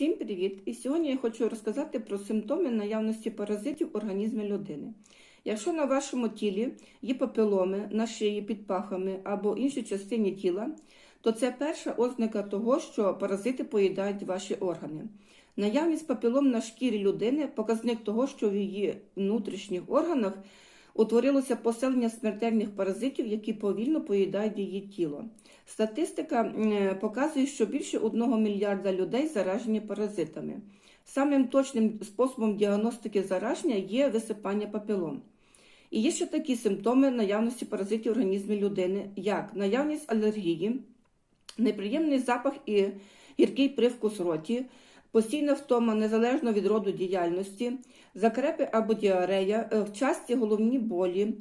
Всім привіт! І сьогодні я хочу розказати про симптоми наявності паразитів в організмі людини. Якщо на вашому тілі є папіломи на шиї під пахами або іншій частині тіла, то це перша ознака того, що паразити поїдають ваші органи. Наявність папілом на шкірі людини показник того, що в її внутрішніх органах утворилося поселення смертельних паразитів, які повільно поїдають її тіло. Статистика показує, що більше 1 мільярда людей заражені паразитами. Самим точним способом діагностики зараження є висипання папілом. І є ще такі симптоми наявності паразитів в організмі людини, як наявність алергії, неприємний запах і гіркий привкус роті, постійна втома незалежно від роду діяльності, закрепи або діарея, е, часті головні болі,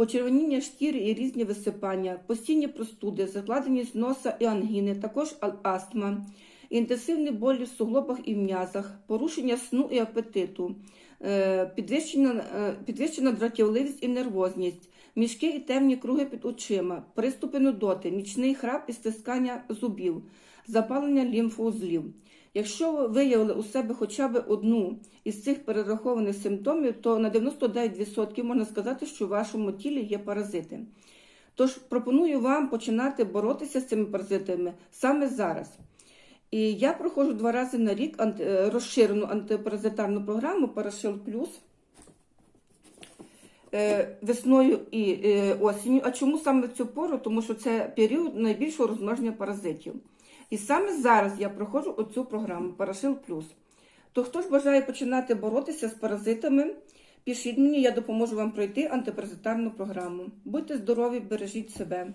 почервоніння шкіри і різні висипання, постійні простуди, закладеність носа і ангіни, також астма, інтенсивні болі в суглобах і в м'язах, порушення сну і апетиту, е, підвищена, е, підвищена дратівливість і нервозність, мішки і темні круги під очима, приступи нудоти, нічний храп і стискання зубів, запалення лімфоузлів. Якщо ви виявили у себе хоча б одну із цих перерахованих симптомів, то на 99% можна сказати, що в вашому тілі є паразити. Тож пропоную вам починати боротися з цими паразитами саме зараз. І я проходжу два рази на рік е, розширену антипаразитарну програму Парашил Плюс весною і е, осінню. А чому саме в цю пору? Тому що це період найбільшого розмноження паразитів. І саме зараз я проходжу оцю програму Парашил Плюс. То хто ж бажає починати боротися з паразитами, пишіть мені, я допоможу вам пройти антипаразитарну програму. Будьте здорові, бережіть себе.